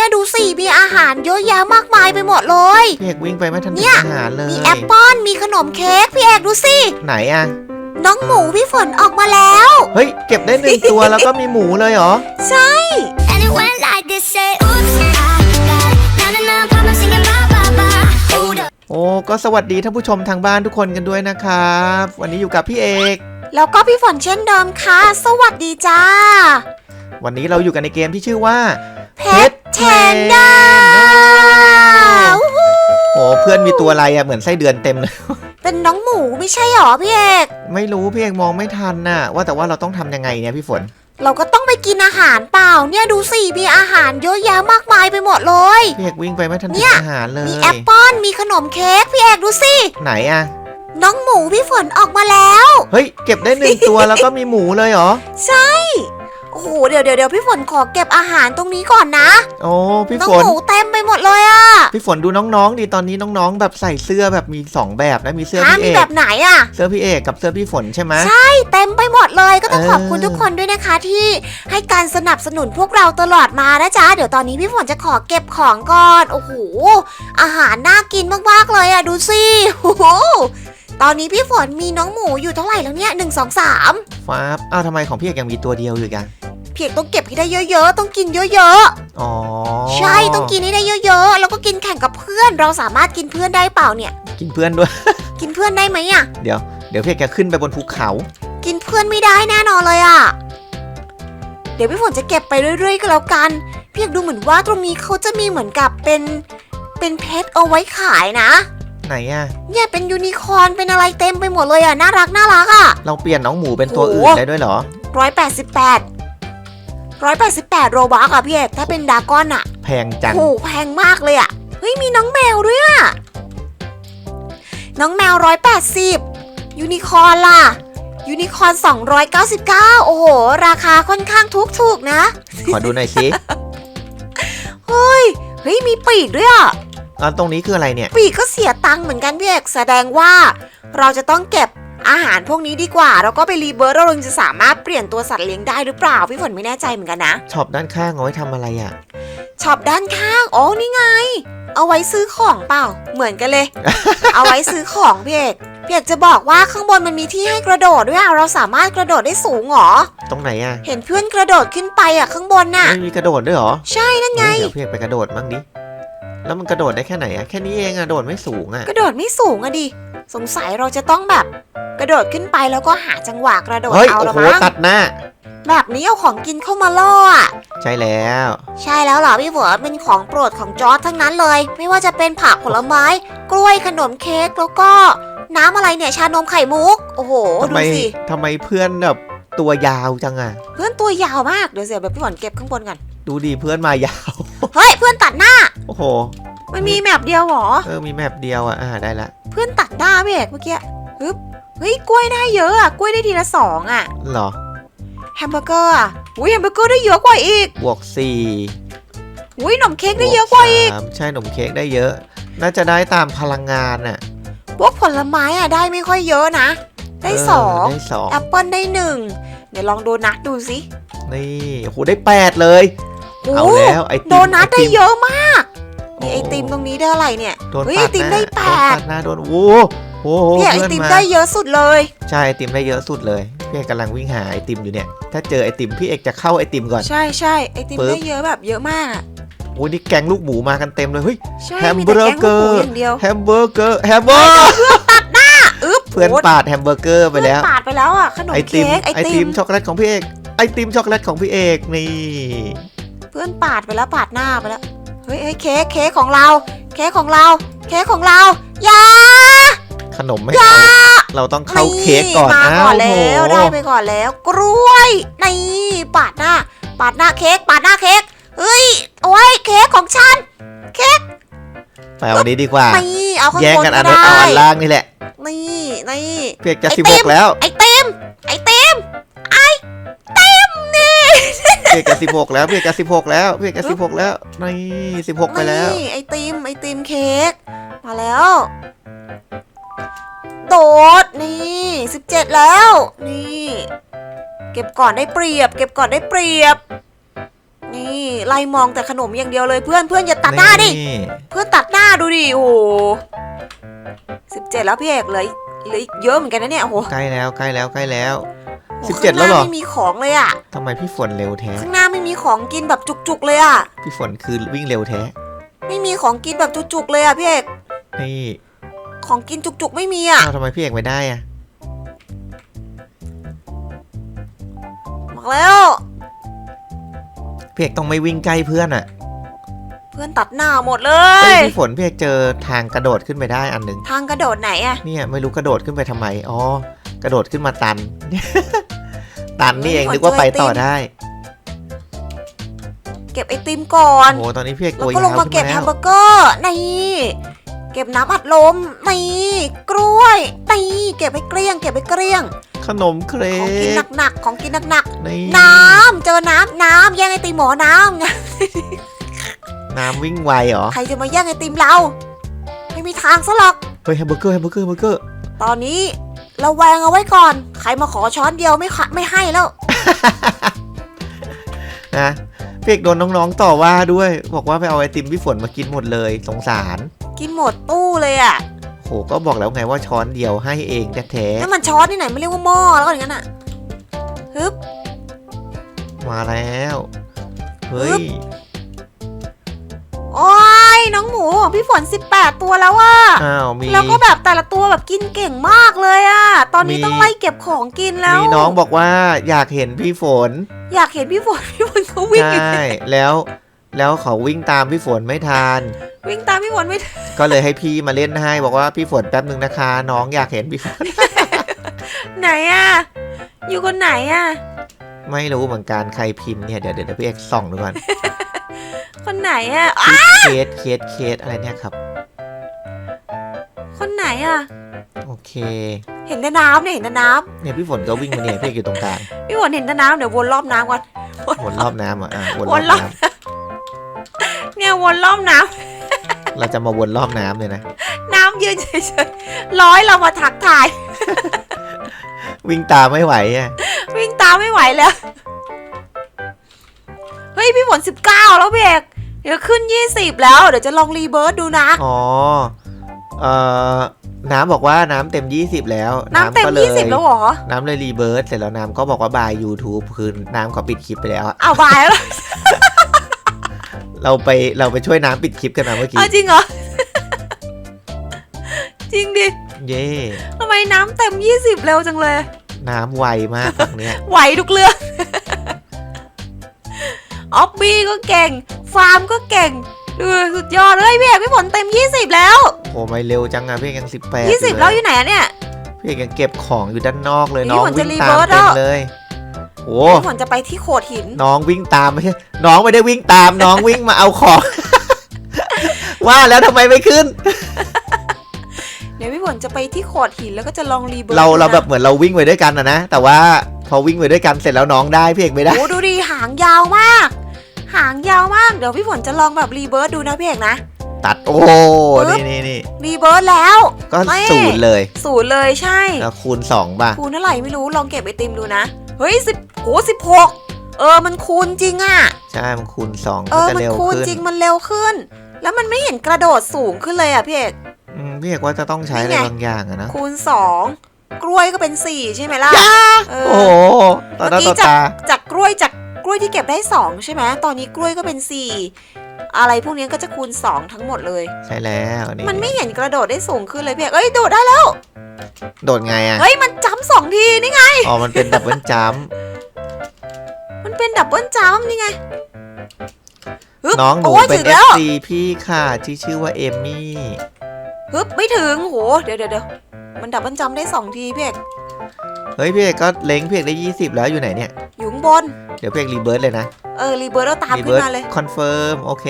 เนี่ยดูสิมีอาหารเยอะแยะมากมายไปหมดเลย พี่เอกวิ่งไปไม่ทันเนี่ถึงย อาหารเลยมีแอปเปิ้ลมีขนมเค้กพี่เอกดูสิไหนอะ น้องหมูพี่ฝนออกมาแล้ว เฮ้ย เก็บได้หนึ่งตัว แล้วก็มีหมูเลยเหรอ ใช่ And it went like this, say, oops, I got it. Now, now, now, pop, I'm singing, bye, bye, bye. Hold up. โอ้ก็สวัสดีท่านผู้ชมทางบ้านทุกคนกันด้วยนะครับ วันนี้อยู่กับพี่เอก แล้วก็พี่ฝนเช่นเดิมค่ะ สวัสดีจ้าวันนี้เราอยู่กันในเกมที่ชื่อว่า เพชร แทนด้าโอ้เพื่อนมีตัวอะไรอะเหมือนไส้เดือนเต็มเลย เป็นน้องหมูไม่ใช่หรอพี่เอกไม่รู้พี่เอกมองไม่ทันน่ะ ว่าแต่ว่าเราต้องทำยังไงเนี่ยพี่ฝน เราก็ต้องไปกินอาหารเปล่า เนี่ยดูสิมีอาหารเยอะแยะมากมายไปหมดเลย พี่เอกวิ่งไปไม่ทันเนี่ถึงย อาหารเลย มีแอปเปิ้ลมีขนมเค้กพี่เอกดูสิไหนอะน้องหมูพี่ฝนออกมาแล้ว เฮ้ย เก็บได้หนึ่งตัวแล้วก็มีหมูเลยเหรอ ใช่ โอ้โหเดี๋ยวเดี๋ยวเดี๋ยวพี่ฝนขอเก็บอาหารตรงนี้ก่อนนะโอ้พี่น้องฝน หมูเต็มไปหมดเลยอะพี่ฝนดูน้องๆดิตอนนี้น้องๆ แบบใส่เสื้อแบบมีสองแบบนะมีเสื้อฮะพี่มีเอแบกบไหนอะ เสื้อพี่เอกกับเสื้อพี่ฝนใช่ไหม ใช่ เต็มไปหมดเลยก็ต้องเออ ขอบคุณทุกคนด้วยนะคะที่ให้การสนับสนุนพวกเราตลอดมานะจ๊ะ เดี๋ยวตอนนี้พี่ฝนจะขอเก็บของก่อน โอ้โห อาหารน่ากินมากๆเลยอะดูสิโอ้โห ตอนนี้พี่ฝนมีน้องหมูอยู่เท่าไหร่แล้วเนี่ยหนึ่งสองสามฟ้าบอ้าวทำไมของพี่เอกยังมีตัวเดียวอยู่อีกันเพียงต้องเก็บให้ได้เยอะๆ ต้องกินเยอะอ๋อๆ ใช่ต้องกินให้ได้เยอะๆ แล้วก็กินแข่งกับเพื่อน เราสามารถกินเพื่อนได้เปล่าเนี่ย กินเพื่อนด้วย กินเพื่อนได้ไหมอะเดี๋ยวเดี๋ยวพี่เอกจะขึ้นไปบนภูเขา กินเพื่อนไม่ได้แน่นอนเลยอะเดี๋ยวพี่ฝนจะเก็บไปเรื่อยๆก็แล้วกัน พี่อยากดูเหมือนว่าตรงนี้เขาจะมีเหมือนกับเป็น เป็นเพชรเอาไว้ขายนะ ไหนอะเนี่ยเป็นยูนิคอร์นเป็นอะไรเต็มไปหมดเลยอะน่ารักน่ารักอะเราเปลี่ยนน้องหมูเป็นตัวโอ้อื่นได้ด้วยเหรอร้อยแปดสิบแปดร้อยแปดสิบแปดโรบักอะพี่เอกถ้าเป็นดรากอนอะแพงจังโหแพงมากเลยอะเฮ้ยมีน้องแมวด้วยอะน้องแมวร้อยแปดสิบยูนิคอร์นล่ะยูนิคอร์นสองร้อยเก้าสิบเก้าโอ้โห ราคาค่อนข้างถูกถูกๆนะ ขอดูหน่อยสิ เฮ้ย เฮ้ย มีปีกด้วยอะ อ่าตรงนี้คืออะไรเนี่ย ปีกก็เสียตังค์เหมือนกันพี่เอกแสดงว่า เราจะต้องเก็บอาหารพวกนี้ดีกว่า แล้วก็ไปรีเบิร์ตเราถึงจะสามารถเปลี่ยนตัวสัตว์เลี้ยงได้หรือเปล่า พี่ฝนไม่แน่ใจเหมือนกันนะช็อปด้านข้างเอาไว้ทำอะไรอะช็อปด้านข้างอ๋อนี่ไง เอาไว้ซื้อของเปล่า เหมือนกันเลย เอาไว้ซื้อของพี่เอกพี่เอกจะบอกว่าข้างบนมันมีที่ให้กระโดดด้วยอะเราสามารถกระโดดได้สูงเหรอ ตรงไหนอะเห็นเพื่อนกระโดดขึ้นไปอะข้างบนน่ะ ไม่มีกระโดดด้วยเหรอ ใช่นั่นไง เฮ้ยเดี๋ยวพี่เอกไปกระโดดบ้างดิ แล้วมันกระโดดได้แค่ไหนอะแค่นี้เองอะโดดไม่สูงอะกระโดดไม่สูงอะดิ สงสัยเราจะต้องแบบ กระโดดขึ้นไปแล้วก็หาจังหวะกระโดดเฮ้ยเอาโอ้ละโหมั้งตัดหน้า แบบนี้เอาของกินเข้ามาล่ออะใช่แล้ว ใช่แล้วเหรอพี่ฝนเป็นของโปรดของจอร์ดทั้งนั้นเลย ไม่ว่าจะเป็นผักผลไม้ กล้วยขนมเค้กแล้วก็ น้ำอะไรเนี่ยชานมไข่มุก โอ้โหทำดูไมสิทำไมเพื่อนแบบตัวยาวจังอะเพื่อนตัวยาวมากเดี๋ยวเสียแบบพี่ฝนเก็บข้างบนก่อนดูดิเพื่อนมายาว เฮ้ยเพื่อนตัดหน้า โอ้โห มันมีแมปเดียวเหรอ เออ มีแมปเดียวอะอ่า ได้ละ เพื่อนตัดหน้าพี่เอกเมื่อกี้ฮึบเฮ้ย กล้วยได้เยอะอะกล้วยได้ทีละสองอะเหรอ แฮมเบอร์เกอร์อะอุ้ยแฮมเบอร์เกอร์ได้เยอะกว่าอีกบวกสี่อุ้ยขนมเค้กได้เยอะกว่าอีก บสมใช่ขนมเค้กได้เยอะ น่าจะได้ตามพลังงานน่ะพวกผลไม้อะได้ไม่ค่อยเยอะนะ ได้เสองได้สองแอปเปิลได้หนึ่งเดี๋ยวลองโดนัทดูสินี่โอ้โหได้แปดเลยโอ้เอาแล้วไอติมโดนัทได้เยอะมาก โอ้นี่ไอติมตรงนี้ได้อะไรเนี่ยโดนเฮ้ยปาไอติมหน้าได้แปโดนดปาดหน้าโดนโอ้โหโอ้โหเนี่ยไอเพื่อนติมมาได้เยอะสุดเลย ใช่ไอติมได้เยอะสุดเลยพี่เอกกำลังวิ่งหาไอติมอยู่เนี่ย ถ้าเจอไอติมพี่เอกจะเข้าไอติมก่อน ใช่ใช่ไอติมปึ๊บ ได้เยอะแบบเยอะมากอะโอ้ยนี่แกงลูกหมูมากันเต็มเลยเฮ้ย ใช่แฮมมีเบแต่อร์แกงเกลูอกหมูร์ อย่างเดียวแฮมเบอร์เกอร์แฮมเบอร์อึ๊บเพื่อนโยปาดแฮมเบอร์เกอร์ไปแล้ว เพื่อนปาดไปแล้วอะขนมไอติมเค้กไอไอติติมมช็อกโกแลตของพี่เอกไอติมช็อกโกแลตของพี่เอกนี่ เพื่อนปาดไปแล้วปาดหน้าไปแล้วเฮ้ยเฮ้ยเค้กเค้กของเรา เค้กของเรา เค้กของเราอย่าขนมไม่เอาเราต้องเข้าเค้กก่อนมาอ้าก่อนวแล้วโอ้โหได้ไปก่อนแล้ว กล้วยนี่ปาดหน้า ปาดหน้าเค้กปาดหน้าเค้กเฮ้ยโอ้ยเค้กของฉันไปเอาอันนี้ดีกว่านี่เอาข้างแย่งบนกันก็อันนั้นได้เอาอันล่างนี่แหละนี่นี่เพียกจะไอสิบติหมกแล้ว ไอเต็มไอเต็มไอเต็มนี่ เพียกจะสิบหกแล้วเพียกจะสิบหกแล้วเพียกจะสิบหกแล้วนี่สิบหกไปแล้ว นี่ไอติมไอติมเค้กมาแล้วโดดนี่สิบเจ็ดแล้ว นี่ เก็บก่อนได้เปรียบ เก็บก่อนได้เปรียบ นี่นี่ไล่มองแต่ขนมอย่างเดียวเลยเพื่อนเพื่อนอย่าตัดหน้าดินี่เพื่อนตัดหน้าดูดิโอ้สิบเจ็ดแล้วพี่เอกเหลยเหลืออีกเยอะเหมือนกันนะเนี่ยโอ้โหใกล้แล้วใกล้แล้วใกล้แล้วโอ้ สิบเจ็ดแล้วเหรอ ข้างน้าไม่มีของเลยอะทำไมพี่ฝนเร็วแท้ ข้างหน้าไม่มีของกินแบบจุกๆเลยอะพี่ฝนคือวิ่งเร็วแท้ ไม่มีของกินแบบจุกๆเลยอะพี่เอก นี่ของกินจุกๆไม่มีอะเอ้าทำไมพี่เอกไม่ได้อะบอกแล้ว พี่เอกต้องไม่วิ่งใกล้เพื่อนอะเพื่อนตัดหน้าหมดเลเฮ้ย ยพี่ฝนพี่เอกเจอทางกระโดดขึ้นไปได้อันหนึ่งทางกระโดดไหนอะเนี่ยไม่รู้กระโดดขึ้นไปทำไม อ๋อ กระโดดขึ้นมาตัน ตันนี่เองเฮ้ยนึกว่าขอไปช่วยต่อติมได้ เก็บไอติมก่อนโอ้โหตอนนี้พี่เอกแล้ตัววก็ยาลวงขึ้มานเก็บมาแฮแล้มวเบอร์เกอร์นี่เก็บน้ำอัดลมนี่กล้วยนี่เก็บให้เกลี้ยง เก็บให้เกลี้ยง ขนมเครของกินกหนักๆของกินหนักนี่ๆน้ำเจอน้ำน้ำแย่งไอติมหมอน้ำไงน้ำวิ่งไวเหรอใครจะมาแย่งไอติมเรา ไม่มีทางซะหรอก เฮ้ยแฮมเบอร์เกอร์แฮมเบอร์เกอร์แฮมเบอร์เกอร์ตอนนี้เราแวงเอาไว้ก่อน ใครมาขอช้อนเดียวไม่ขะไม่ให้แล้ว นะพี่เอกโดนน้องๆต่อว่าด้วย บอกว่าไปเอาไอติมพี่ฝนมากินหมดเลย สงสาร กินหมดตู้เลยอะโหก็บอกแล้วไงว่าช้อนเดียวให้เองแท้นั่นมันช้อนที่ไหนไม่เรียกว่าหม้อแล้วก็อย่างนั้นอะฮึบ ๆมาแล้ว เฮ้ปึ๊ยบ โอ้ยน้องหมูของพี่ฝน 18 ตัวแล้วอะอ้าวมี แล้วก็แบบแต่ละตัวแบบกินเก่งมากเลยอะตอนนี้มี ต้องไล่เก็บของกินแล้ว มีน้องบอกว่าอยากเห็นพี่ฝนอยากเห็นพี่ฝน พี่ฝนเขาวิ่งใช่แล้วแล้วเขาวิ่งตามพี่ฝนไม่ทันวิ่งตามพี่ฝนไม่ทันก็เลยให้พี่มาเล่นให้บอกว่าพี่ฝนแป๊บหนึ่งนะคะ น้องอยากเห็นพี่ฝน ไหนอะอยู่คนไหนอะไม่รู้เหมือนกันใครพิมพ์เนี่ยเดี๋ยวเดี๋ยวเดี๋ยวพี่เอกส่องดูก่อน คนไหนอะอะเคสเคสเคสอะไรเนี่ยครับ คนไหนอะโอเค เห็นแต่น้ำเนี่ยเห็นแต่น้เนี่ยพี่ฝนก็วิ่งมาเนี่ยพี่เอกอยู่ตรงกลางำพี่ฝนเห็นแต่น้ำเดี๋ยววนรอบน้ำก่อนวนรอบน้ำอะอะวนรวอนบรอบน้เนี่ยวนรอบน้ำเราจะมาวนรอบน้ำเลยนะำน้ำยืนเฉยๆร้อยเรามาทักทาย วิ่งตามไม่ไหวอะวิ่งตามไม่ไหวแล้ว เฮ้ย พี่ฝน19แล้วพี่เอก เดี๋ยวขึ้น 20 แล้ว เดี๋ยวจะลองรีเบิร์ดดูนะ อ๋อ เอ่อ น้ำบอกว่าน้ำเต็ม 20 แล้วน้ำเต็ม ก็เลย20 แล้วเหรอ น้ำเลยรีเบิร์สเสร็จแล้วน้ำก็บอกว่าบาย YouTube คือน้ำเขาปิดคลิปไปแล้วอะอ้าวบายแล้วเราไปเราไปช่วยน้ำปิดคลิปกันนะเมื่อกี้ เอาจริงเหรอ จริงดิเย่ทำไมน้ำเต็ม 20 เร็วจังเลย น้ำไวมากฝั่งเนี้ย ไหวทุกเรื่อง ออฟบี้ก็เก่ง ฟาร์มก็เก่งดูสุดยอดเลยพี่เอกพี่ฝนเต็ม 20 แล้ว โอ้ไม่เร็วจังอะพี่เอกยัง18 20 แล้วอยู่ไหนอะเนี่ย พี่เอกยังเก็บของอยู่ด้านนอกเลยนี่น้องมันจะวิ่งตาม reverse เต็มแล้วเลยโอ้พี่ฝนจะไปที่โขดหิน น้องวิ่งตามไม่ใช่น้องไม่ได้วิ่งตามน้องวิ่งมาเอาของ ว่าแล้วทำไมไม่ขึ้นเดี๋ยวพี่ฝนจะไปที่โขดหินแล้วก็จะลองรีเบิร์ดเราดูนะเราแบบเหมือนเราวิ่งไปด้วยกันอะนะแต่ว่าพอวิ่งไปด้วยกันเสร็จแล้วน้องได้พี่เอกไม่ได้โอ้ดูดิหางยาวมาก หางยาวมาก เดี๋ยวพี่ฝนจะลองแบบรีเบิร์ดดูนะพี่เอกนะ ตัดโอ้ปึ๊บนี่นี่นี่รีเบิร์ดแล้ว ก็ไม่ศูนย์เลย ศูนย์เลยใช่แล้วคูณสองป่ะ คูณเท่าไหร่ไม่รู้ลองเก็บไอติมดูนะ เฮ้ยสิบโหสิบหกเออมันคูณจริงอะใช่มันคูณสองเอก็อจะมันเร็วคูณขึ้นจริงมันเร็วขึ้น แล้วมันไม่เห็นกระโดดสูงขึ้นเลยอะพี่เอกอืมพี่เอกว่าจะต้องใช้อะไรนี่ไงบางอย่างอะนะคูณสองกล้วยก็เป็นสี่ใช่ไหมล่ะเอโอ้อโหต่อหน้าเมื่ต่อกี้อตาจากกล้วยจากก ล้วยที่เก็บได้สองใช่ไหมตอนนี้กล้วยก็เป็นสี่อะไรพวกนี้ก็จะคูณสองทั้งหมดเลย ใช่แล้วนี่มันไม่เห็นกระโดดได้สูงขึ้นเลยพี่เอกเอ้ยโดดได้แล้ว โดดไงอะเฮ้ยมันจ้ำสองทีนี่ไง อ๋อ มันเป็นดับเบิลจัมป์มันเป็นดับเบิลจ้ำนี่ไงฮึบน้องหนูโยเป็นถึงแล้ว FC พี่ค่ะที่ชื่อว่าเอมมี่ฮึบไม่ถึงโหเดี๋ยวเดี๋ยวเดี๋ยวมันดับเบิลจ้ำได้สองทีพี่เอกเฮ้ยพี่เอกก็เล้งพี่เอกได้20แล้วอยู่ไหนเนี่ย อยู่ข้างบน เดี๋ยวพี่เอกรีเบิร์ดเลยนะเออรีเบิร์ดแล้วตามรีขึ้เบินร์ดมาเลยคอนเฟิร์มโอเค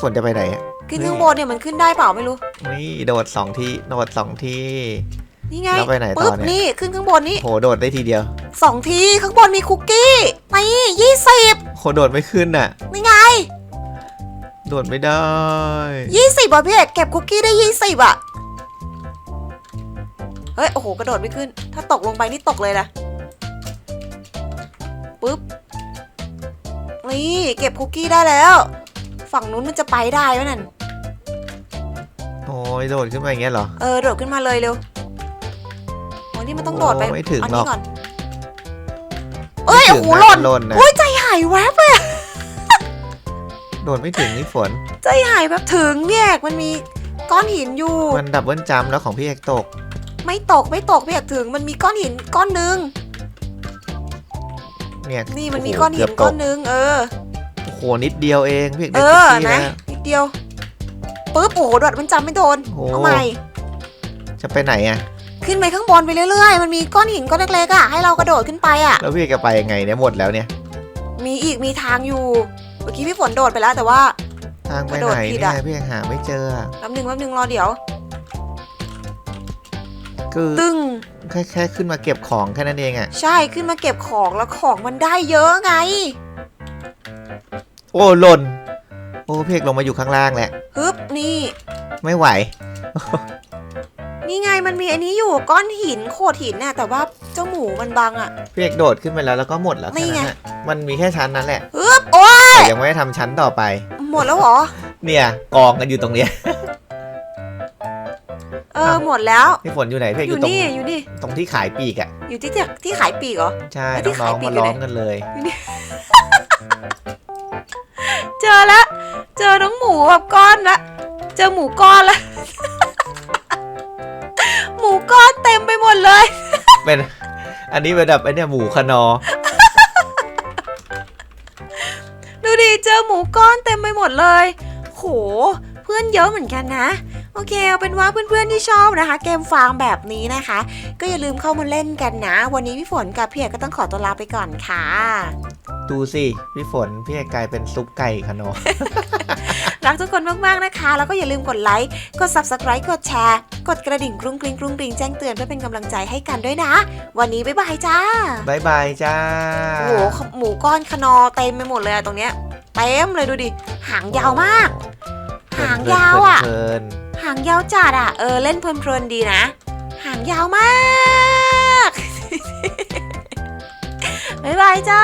ฝนจะไปไหนอะขึ้นข้างบนเนี่ยมันขึ้นได้เปล่าไม่รู้นี่โดดสองทีโดดสองทีนี่ไงแล้วไปไหนต่อปึ๊บเนี่ยนี่ขึ้นข้างบนนี่โหโดดได้ทีเดียวสองทีข้างบนมีคุกกี้นี่ยี่สิบโหโดดไม่ขึ้นน่ะนี่ไง โดดไม่ได้ยี่สิบอะพี่เอกเก็บคุกกี้ได้ยี่สิบอะเฮ้ยโอ้โหกระโดดไม่ขึ้น ถ้าตกลงไปนี่ตกเลยนะ ปึ๊บ นี่เก็บคุกกี้ได้แล้ว ฝั่งนู้นมันจะไปได้ไหมนั่น โอ้ยโดดขึ้นมาอย่างเงี้ยเหรอ เออโดดขึ้นมาเลยเร็วโอ้นี่มันต้องโดดไปโอ้ไม่ถึงอันหรนี้อกก่อนเอ้ยไม่โอ้ถึโหงหล่นะหล่นนะอุ้ยใจหายแวบเลยโดดไม่ถึงนี่ฝน ใจหายแบบถึงเนี่ยมันมีก้อนหินอยู่ มันดับเบิลจัมป์แล้วของพี่เอกตก ไม่ตกไม่ตกไม่อยากถึงมันมีก้อนหินก้อนหนึง เนี่ยนี่มันมีโโก้อนหิเกืนบก้ตอนหนึงเออโอ้โหนิดเดียวเองพี่เอกเอได้อคุกกี้นะแล้วนิดเดียวปุ๊บโอ้โหโดดมันจำไม่โดนโอ้เอาใหม่จะไปไหนอะขึ้นไปข้างบนไปเรื่อยๆ มันมีก้อนหินก้อนเล็กๆอะให้เรากระโดดขึ้นไปอะ แล้วพี่เอกจะไปยังไงเนี่ยหมดแล้วเนี่ย มีอีกมีทางอยู่ เมื่อกี้พี่ฝนโดดไปแล้วแต่ว่า ทางไปกระโดดไหนผิดเนี่อะยพี่เอกหาไม่เจออะแป๊บหนึงแป๊บหนึงรอเดี๋ยวคือตึง แค่แค่ขึ้นมาเก็บของแค่นั้นเองอะใช่ขึ้นมาเก็บของแล้วของมันได้เยอะไง โอ้หล่น โอ้พี่เอกลงมาอยู่ข้างล่างแหละ ฮึบนี่ ไม่ไหว นี่ไงมันมีอันนี้อยู่ก้อนหินโขดหินน่ะแต่ว่าเจ้าหมูมันบังอะพี่เอกโดดขึ้นไปแล้วแล้วก็หมดแล้วนี่แค่นั้นไงอะมันมีแค่ชั้นนั้นแหละฮึบโอ้ยแต่ยังไม่ได้ทำชั้นต่อไป หมดแล้วเหรอ เนี่ยกองกันอยู่ตรงเนี้ย เออหมดแล้วพี่ฝนอยู่ไหนพี่เอกออยู่ยู่ตรงนี่อยู่นี่ตรงที่ขายปีกอะอยู่ที่ที่ที่ขายปีกเหรอ ใช่แล้วที่น้องขายปีๆกมาอยู่ไหนล้อมกันเลย เจอแล้วเจอน้องหมูแบบก้อนละเจอหมูก้อนละ หมูก้อนเต็มไปหมดเลย เป็น อันนี้เป็นแบบไอเนี่ยหมูคนอ ดูดิเจอหมูก้อนเต็มไปหมดเลย โห เพื่อนเยอะเหมือนกันนะ โอเคเอาเป็นว่าเพื่อนๆที่ชอบนะคะ เกมฟาร์มแบบนี้นะคะ ก็อย่าลืมเข้ามาเล่นกันนะ วันนี้พี่ฝนกับพี่เอกก็ต้องขอตัวลาไปก่อนค่ะ ดูสิพี่ฝนพี่เอกกลายเป็นซุปไก่คนอรักทุกคนมากๆนะคะ แล้วก็อย่าลืมกดไลค์ กด subscribe กดแชร์ กดกระดิ่งกรุ้งกริ้งกรุ้งกริ้งแจ้งเตือนเพื่อเป็นกำลังใจให้กันด้วยนะ วันนี้บ๊ายบายจ้าบายบายจ้าโอ้โหหมูก้อนคนอเต็มไปหมดเลยอะตรงเนี้ยเต็มเลยดูดิ หางยาวมาก หางยาวอะ เพลิน หางยาวจัดอะ เออเล่นเพลินๆดีนะ หางยาวมากบ๊ายบายจ้า